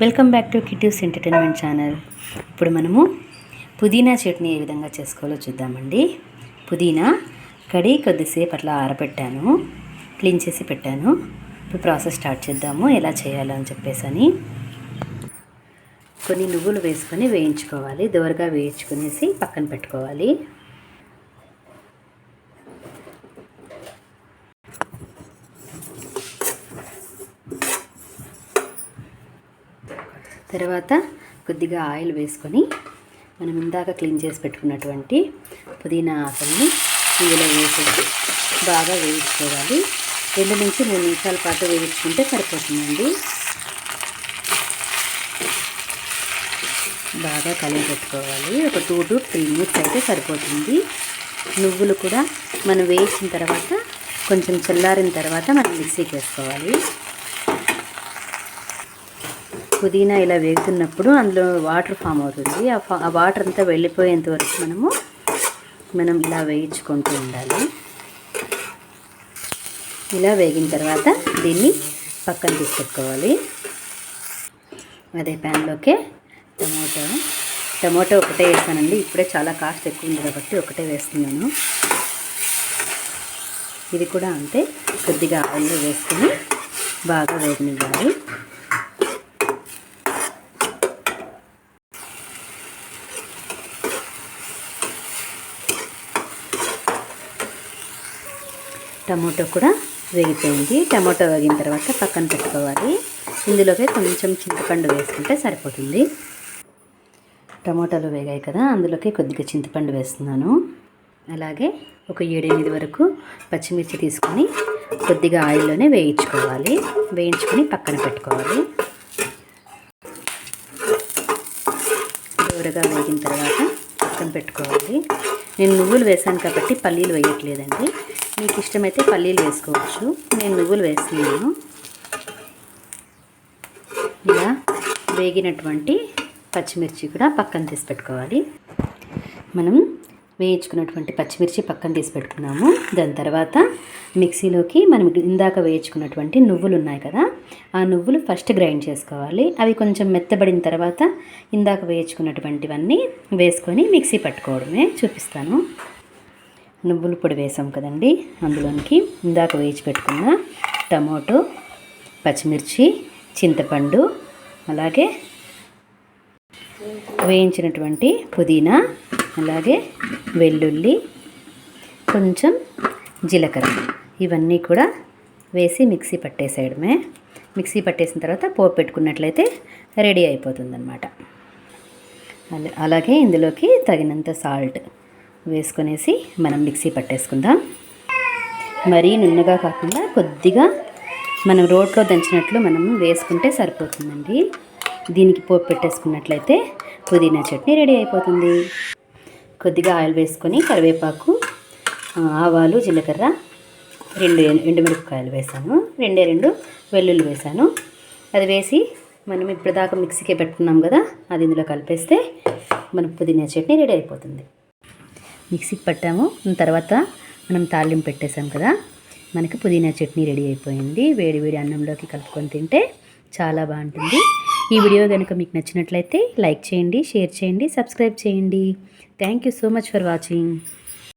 Welcome back to Kittu's entertainment channel. ఇప్పుడు మనము పుదీనా చట్నీ ఏ విధంగా చేసుకోవాలో చూద్దామండి. పుదీనా కడి కొద్దిసేపు అట్లా ఆరబెట్టాను. క్లీన్ చేసి పెట్టాను. ఇప్పుడు ప్రాసెస్ స్టార్ట్ చేద్దాము. ఎలా చేయాలో అని చెప్పేసి అని. కొన్ని నువ్వులు వేసుకొని వేయించుకోవాలి. దోరగా వేయించుకునేసి పక్కన పెట్టుకోవాలి. తర్వాత కొద్దిగా ఆయిల్ వేసుకొని మనం ఇందాక క్లీన్ చేసి పెట్టుకున్నటువంటి పుదీనా ఆకుల్ని ఇందులో వేసేసి బాగా వేయించుకోవాలి. రెండు నుంచి మూడు నిమిషాల పాటు వేయించుకుంటే సరిపోతుందండి. బాగా కలిగి పెట్టుకోవాలి. ఒక టూ టు త్రీ మినిట్స్ అయితే సరిపోతుంది. నువ్వులు కూడా మనం వేయించిన తర్వాత కొంచెం చల్లారిన తర్వాత మనం మిక్సీకి వేసుకోవాలి పుదీనా ఇలా వేగుతున్నప్పుడు అందులో వాటర్ ఫామ్ అవుతుంది. ఆ వాటర్ అంతా వెళ్ళిపోయేంత వరకు మనము మనం ఇలా వేయించుకుంటూ ఉండాలి. ఇలా వేగిన తర్వాత దీన్ని పక్కన తీసుకోవాలి. అదే ప్యాన్లోకే టమోటో. టమోటో ఒకటే వేస్తానండి. ఇప్పుడే చాలా కాస్ట్ ఎక్కువ ఉంది కాబట్టి ఒకటే వేస్తున్నాను. ఇది కూడా అంతే. కొద్దిగా ఆయిల్లో వేసుకొని బాగా వేగనివ్వాలి. టమాటో కూడా వేగిపోయింది. టమాటో వేగిన తర్వాత పక్కన పెట్టుకోవాలి. ఇందులోకి కొంచెం చింతపండు వేసుకుంటే సరిపోతుంది. టమాటాలు వేగాయి కదా అందులోకి కొద్దిగా చింతపండు వేస్తున్నాను. అలాగే ఒక ఏడెనిమిది వరకు పచ్చిమిర్చి తీసుకొని కొద్దిగా ఆయిల్లోనే వేయించుకోవాలి. వేయించుకొని పక్కన పెట్టుకోవాలి. దూరగా వేగిన తర్వాత పక్కన పెట్టుకోవాలి. నేను నువ్వులు వేసాను కాబట్టి పల్లీలు వేయట్లేదండి. మీకు ఇష్టమైతే పల్లీలు వేసుకోవచ్చు. నేను నువ్వులు వేస్తున్నాను. ఇలా వేగినటువంటి పచ్చిమిర్చి కూడా పక్కన తీసి పెట్టుకోవాలి. మనం వేయించుకున్నటువంటి పచ్చిమిర్చి పక్కన తీసి పెట్టుకున్నాము. దాని తర్వాత మిక్సీలోకి మనం ఇందాక వేయించుకున్నటువంటి నువ్వులు ఉన్నాయి కదా ఆ నువ్వులు ఫస్ట్ గ్రైండ్ చేసుకోవాలి. అవి కొంచెం మెత్తబడిన తర్వాత ఇందాక వేయించుకున్నటువంటివన్నీ వేసుకొని మిక్సీ పట్టుకోవడమే చూపిస్తాను. నువ్వుల పొడి వేసాం కదండి. అందులోనికి ఇందాక వేయించి పెట్టుకున్న టమాటో పచ్చిమిర్చి చింతపండు అలాగే వేయించినటువంటి పుదీనా అలాగే వెల్లుల్లి కొంచెం జీలకర్ర. ఇవన్నీ కూడా వేసి మిక్సీ పట్టేసేయడమే. మిక్సీ పట్టేసిన తర్వాత పోపు పెట్టుకున్నట్లయితే రెడీ అయిపోతుందన్నమాట. అలాగే ఇందులోకి తగినంత సాల్ట్ వేసుకొనేసి మనం మిక్సీ పట్టేసుకుందాం. మరీ నున్నగా కాకుండా కొద్దిగా మనం రోట్లో దంచినట్లు మనం వేసుకుంటే సరిపోతుందండి. దీనికి పోపు పెట్టేసుకున్నట్లయితే పుదీనా చట్నీ రెడీ అయిపోతుంది. కొద్దిగా ఆయిల్ వేసుకొని కరివేపాకు ఆవాలు జీలకర్ర రెండు ఎండుమిరపకాయలు వేసాను. రెండే రెండు వెల్లుల్లి వేసాను. అది వేసి మనం ఇప్పుడు దాకా మిక్సీకే పెట్టుకున్నాం కదా అది ఇందులో కలిపేస్తే మన పుదీనా చట్నీ రెడీ అయిపోతుంది. మిక్సీకి పట్టాము. తర్వాత మనం తాలింపు పెట్టేసాం కదా. మనకి పుదీనా చట్నీ రెడీ అయిపోయింది. వేడి వేడి అన్నంలోకి కలుపుకొని తింటే చాలా బాగుంటుంది. ఈ వీడియో కనుక మీకు నచ్చినట్లయితే లైక్ చేయండి షేర్ చేయండి సబ్స్క్రైబ్ చేయండి. Thank you so much for watching.